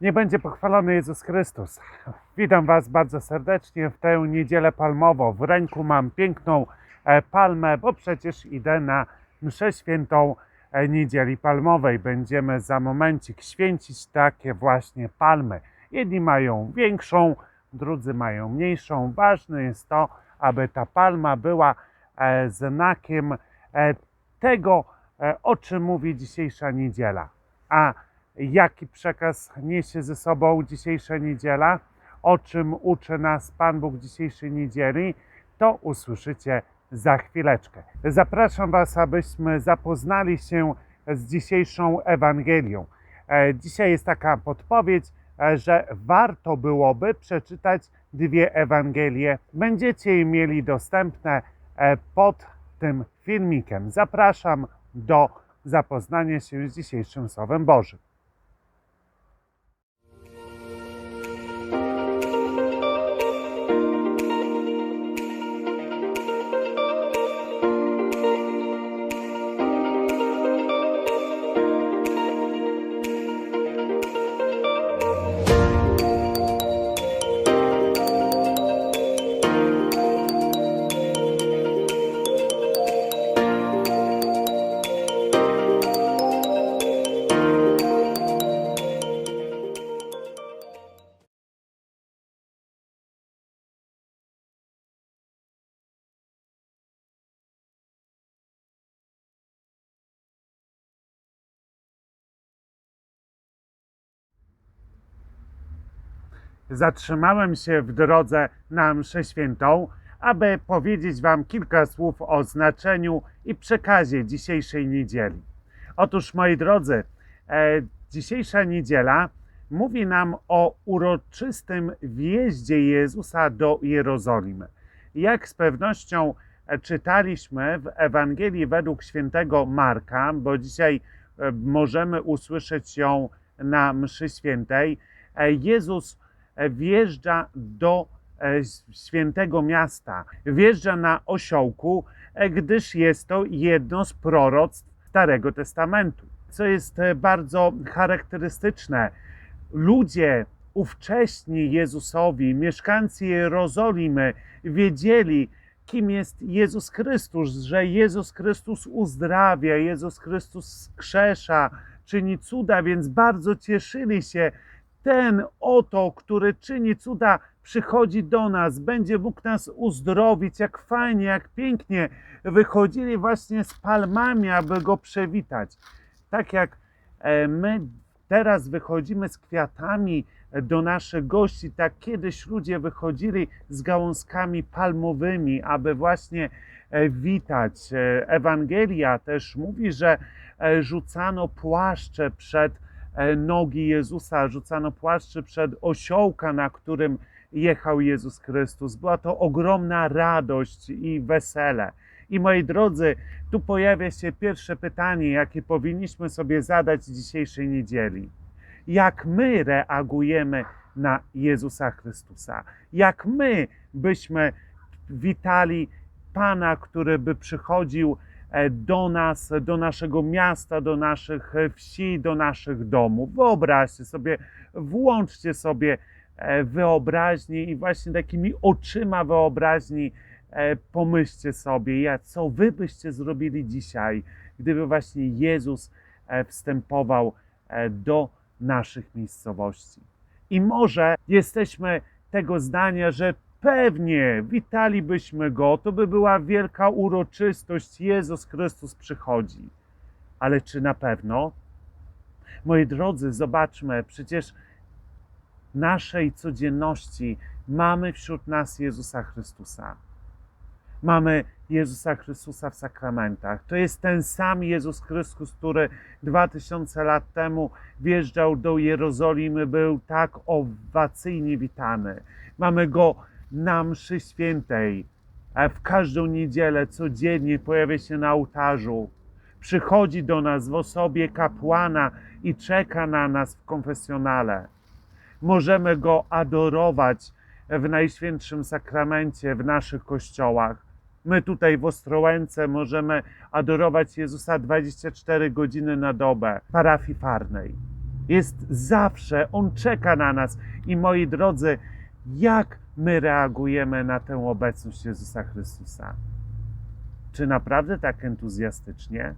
Nie będzie pochwalony Jezus Chrystus. Witam Was bardzo serdecznie w tę niedzielę palmową. W ręku mam piękną e, palmę, bo przecież idę na mszę świętą e, niedzieli palmowej. Będziemy za momencik święcić takie właśnie palmy. Jedni mają większą, drudzy mają mniejszą. Ważne jest to, aby ta palma była e, znakiem tego, o czym mówi dzisiejsza niedziela. A jaki przekaz niesie ze sobą dzisiejsza niedziela, o czym uczy nas Pan Bóg dzisiejszej niedzieli, to usłyszycie za chwileczkę. Zapraszam Was, abyśmy zapoznali się z dzisiejszą Ewangelią. E, Dzisiaj jest taka podpowiedź, e, że warto byłoby przeczytać dwie Ewangelie. Będziecie je mieli dostępne e, pod tym filmikiem. Zapraszam do zapoznania się z dzisiejszym Słowem Bożym. Zatrzymałem się w drodze na mszę świętą, aby powiedzieć Wam kilka słów o znaczeniu i przekazie dzisiejszej niedzieli. Otóż, moi drodzy, e, dzisiejsza niedziela mówi nam o uroczystym wjeździe Jezusa do Jerozolimy. Jak z pewnością e, czytaliśmy w Ewangelii według świętego Marka, bo dzisiaj e, możemy usłyszeć ją na mszy świętej, e, Jezus wjeżdża do e, świętego miasta. Wjeżdża na osiołku, e, gdyż jest to jedno z proroctw Starego Testamentu. Co jest e, bardzo charakterystyczne, ludzie ówcześni Jezusowi, mieszkańcy Jerozolimy, wiedzieli, kim jest Jezus Chrystus, że Jezus Chrystus uzdrawia, Jezus Chrystus skrzesza, czyni cuda, więc bardzo cieszyli się, ten oto, który czyni cuda, przychodzi do nas, będzie mógł nas uzdrowić. Jak fajnie, jak pięknie wychodzili właśnie z palmami, aby go przywitać. Tak jak e, my teraz wychodzimy z kwiatami do naszych gości, tak kiedyś ludzie wychodzili z gałązkami palmowymi, aby właśnie e, witać. E, Ewangelia też mówi, że rzucano płaszcze przed nogi Jezusa, rzucano płaszcze przed osiołka, na którym jechał Jezus Chrystus. Była to ogromna radość i wesele. I moi drodzy, tu pojawia się pierwsze pytanie, jakie powinniśmy sobie zadać dzisiejszej niedzieli. Jak my reagujemy na Jezusa Chrystusa? Jak my byśmy witali Pana, który by przychodził e, do nas, do naszego miasta, do naszych e, wsi, do naszych domów? Wyobraźcie sobie, włączcie sobie e, wyobraźnię i właśnie takimi oczyma wyobraźni e, pomyślcie sobie, co wy byście zrobili dzisiaj, gdyby właśnie Jezus e, wstępował e, do naszych miejscowości. I może jesteśmy tego zdania, że pewnie witalibyśmy Go, to by była wielka uroczystość, Jezus Chrystus przychodzi. Ale czy na pewno? Moi drodzy, zobaczmy, przecież naszej codzienności mamy wśród nas Jezusa Chrystusa. Mamy Jezusa Chrystusa w sakramentach. To jest ten sam Jezus Chrystus, który 2000 lat temu wjeżdżał do Jerozolimy, był tak owacyjnie witany. Mamy go na mszy świętej. W każdą niedzielę codziennie pojawia się na ołtarzu. Przychodzi do nas w osobie kapłana i czeka na nas w konfesjonale. Możemy go adorować w Najświętszym Sakramencie w naszych kościołach. My tutaj w Ostrołęce możemy adorować Jezusa 24 godziny na dobę w parafii farnej. Jest zawsze, On czeka na nas. I moi drodzy, jak my reagujemy na tę obecność Jezusa Chrystusa? Czy naprawdę tak entuzjastycznie?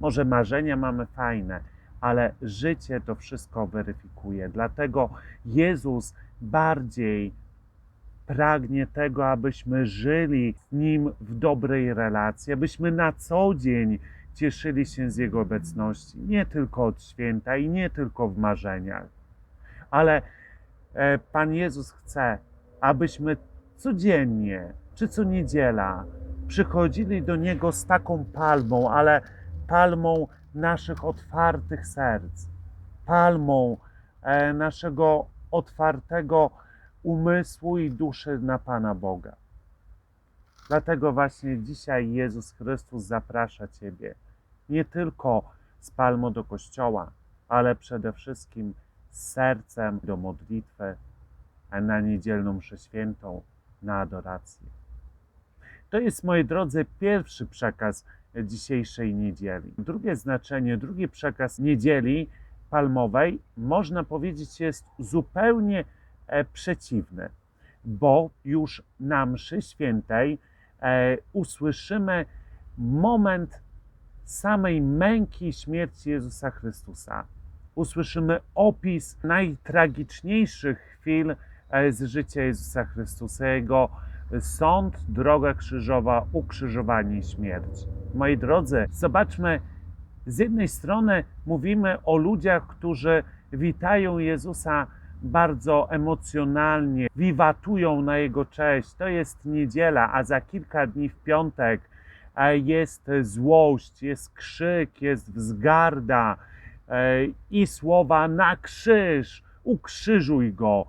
Może marzenia mamy fajne, ale życie to wszystko weryfikuje. Dlatego Jezus bardziej pragnie tego, abyśmy żyli z Nim w dobrej relacji, abyśmy na co dzień cieszyli się z Jego obecności, nie tylko od święta i nie tylko w marzeniach, ale Pan Jezus chce, abyśmy codziennie czy co niedziela przychodzili do Niego z taką palmą, ale palmą naszych otwartych serc, palmą e, naszego otwartego umysłu i duszy na Pana Boga. Dlatego właśnie dzisiaj Jezus Chrystus zaprasza Ciebie nie tylko z palmą do kościoła, ale przede wszystkim sercem do modlitwy, a na niedzielną mszę świętą, na adorację. To jest, moi drodzy, pierwszy przekaz dzisiejszej niedzieli. Drugie znaczenie, drugi przekaz niedzieli palmowej, można powiedzieć, jest zupełnie e, przeciwny, bo już na mszy świętej e, usłyszymy moment samej męki i śmierci Jezusa Chrystusa. Usłyszymy opis najtragiczniejszych chwil e, z życia Jezusa Chrystusa, Jego sąd, droga krzyżowa, ukrzyżowanie i śmierć. Moi drodzy, zobaczmy, z jednej strony mówimy o ludziach, którzy witają Jezusa bardzo emocjonalnie, wiwatują na Jego cześć. To jest niedziela, a za kilka dni w piątek e, jest złość, jest krzyk, jest wzgarda e, i słowa na krzyż, ukrzyżuj Go.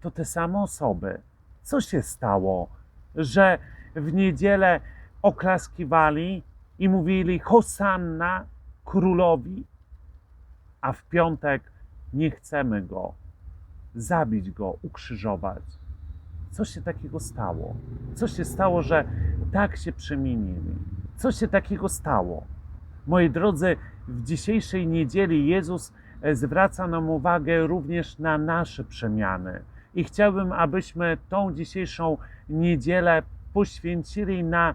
To te same osoby. Co się stało, że w niedzielę oklaskiwali i mówili Hosanna królowi, a w piątek nie chcemy go, zabić go, ukrzyżować. Co się takiego stało? Co się stało, że tak się przemienili? Co się takiego stało? Moi drodzy, w dzisiejszej niedzieli Jezus e, zwraca nam uwagę również na nasze przemiany. I chciałbym, abyśmy tą dzisiejszą niedzielę poświęcili na e,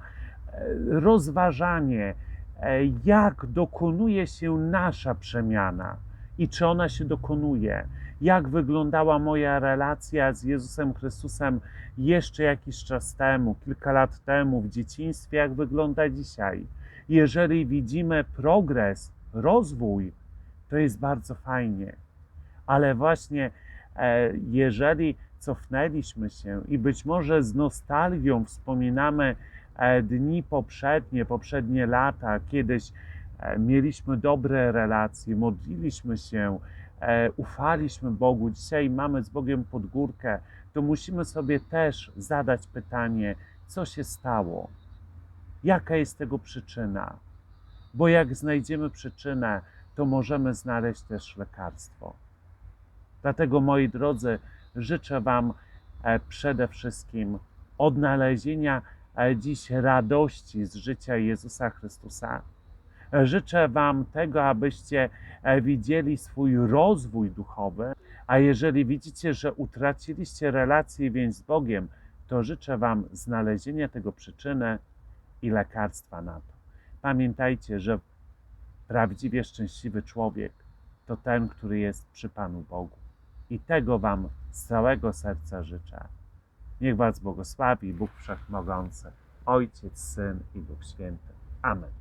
rozważanie, e, jak dokonuje się nasza przemiana i czy ona się dokonuje. Jak wyglądała moja relacja z Jezusem Chrystusem jeszcze jakiś czas temu, kilka lat temu, w dzieciństwie, jak wygląda dzisiaj. Jeżeli widzimy progres, rozwój, to jest bardzo fajnie, ale właśnie e, jeżeli cofnęliśmy się i być może z nostalgią wspominamy e, dni poprzednie, poprzednie lata, kiedyś e, mieliśmy dobre relacje, modliliśmy się, ufaliśmy Bogu, dzisiaj mamy z Bogiem pod górkę, to musimy sobie też zadać pytanie, co się stało? Jaka jest tego przyczyna? Bo jak znajdziemy przyczynę, to możemy znaleźć też lekarstwo. Dlatego, moi drodzy, życzę Wam e, przede wszystkim odnalezienia e, dziś radości z życia Jezusa Chrystusa. E, Życzę Wam tego, abyście widzieli swój rozwój duchowy, a jeżeli widzicie, że utraciliście relację i więź z Bogiem, to życzę Wam znalezienia tego przyczyny i lekarstwa na to. Pamiętajcie, że prawdziwie szczęśliwy człowiek to ten, który jest przy Panu Bogu. I tego Wam z całego serca życzę. Niech Was błogosławi Bóg Wszechmogący, Ojciec, Syn i Duch Święty. Amen.